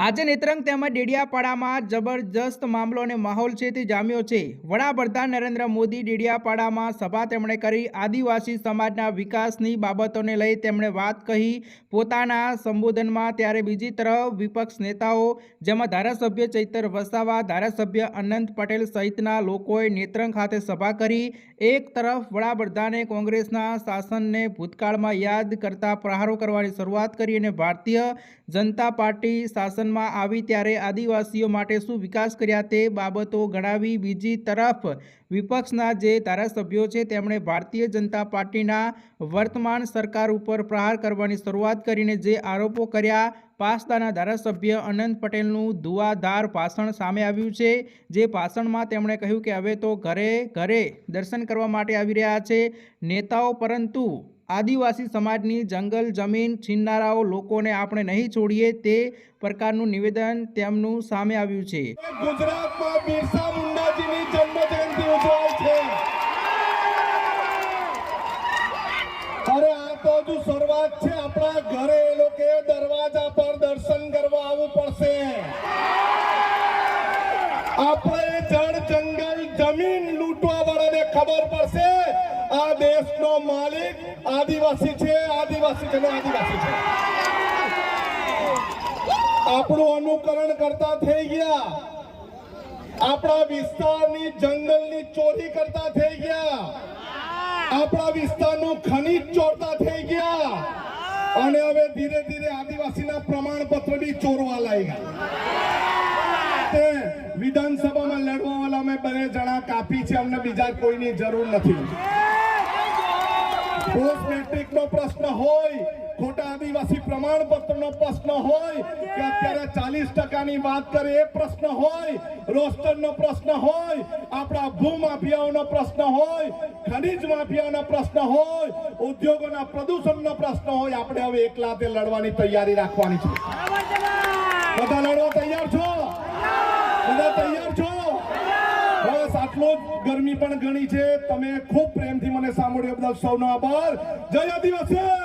આજે નેત્રંગ તેમજ ડેડિયાપાડામાં જબરજસ્ત મામલો અને માહોલ છે તે જામ્યો છે. વડાપ્રધાન નરેન્દ્ર મોદી ડેડિયાપાડામાં સભા તેમણે કરી. આદિવાસી સમાજના વિકાસની બાબતોને લઈ તેમણે વાત કહી. પોતાના સંબોધનમાં ત્યારે બીજી તરફ વિપક્ષ નેતાઓ જેમાં ધારાસભ્ય ચૈતર વસાવા, ધારાસભ્ય અનંત પટેલ સહિતના લોકોએ નેત્રંગ ખાતે સભા કરી. એક તરફ વડાપ્રધાને કોંગ્રેસના શાસનને ભૂતકાળમાં યાદ કરતા પ્રહારો કરવાની શરૂઆત કરી અને ભારતીય જનતા પાર્ટી શાસનમાં આવી ત્યારે આદિવાસીઓ માટે શું વિકાસ કર્યા તે બાબતો ગણાવી બીજી તરફ વિપક્ષના જે ધારાસભ્યો છે, તેમણે ભારતીય જનતા પાર્ટીના વર્તમાન સરકાર ઉપર પ્રહાર કરવાની શરૂઆત કરીને જે આરોપો કર્યા પાસદાના ધારાસભ્ય અનંત પટેલનું ધુઆધાર ભાષણ સામે આવ્યું છે, જે ભાષણમાં તેમણે કહ્યું કે હવે તો ઘરે ઘરે દર્શન કરવા માટે આવી રહ્યા છે, નેતાઓ પરંતુ આદિવાસી સમાજની જંગલ, જમીન છીનનારાઓ લોકોને આપણે નહીં છોડીએ તે પ્રકારનું નિવેદન તેમનું સામે આવ્યું છે. અરે, આ તો શરૂઆત છે. આપણા ઘરે દરવાજા પર દર્શન કરવા આવવું પડશે. આપણે જળ, જંગલ, જમીન ખબર પડશે. આ દેશનો માલિક આદિવાસી છે આદિવાસી છે આદિવાસી છે. આપણું અનુકરણ કરતા થઈ ગયા. આપણા વિસ્તારની જંગલની ચોરી કરતા થઈ ગયા. આપણા વિસ્તારનું ખનીજ ચોરતા થઈ ગયા. અને હવે ધીરે ધીરે આદિવાસીના પ્રમાણપત્ર બી ચોરવા લાગ્યા. વિધાનસભામાં લડવા વાળા મેં બે જણા કાપી છે અમને બીજા કોઈની જરૂર નથી. પોસ્ટ મેટ્રિક નો પ્રશ્ન હોય ખોટા આદિવાસી પ્રમાણપત્ર નો પ્રશ્ન હોય કે અત્યારે ચાલીસ ટકાની વાત કરે એ પ્રશ્ન હોય રોસ્ટર નો પ્રશ્ન હોય આપણા ભૂમાફિયાઓનો પ્રશ્ન હોય ખનીજ માફિયાઓનો પ્રશ્ન હોય ઉદ્યોગોના પ્રદૂષણનો પ્રશ્ન હોય આપણે હવે એકલા તે લડવાની તૈયારી રાખવાની છે. બધા લડવા તૈયાર છો બધા તૈયાર છો જ ગરમી પણ ઘણી છે. તમે ખૂબ પ્રેમથી મને સાંભળ્યો બદલ સૌનો આભાર. જય આદિવાસી!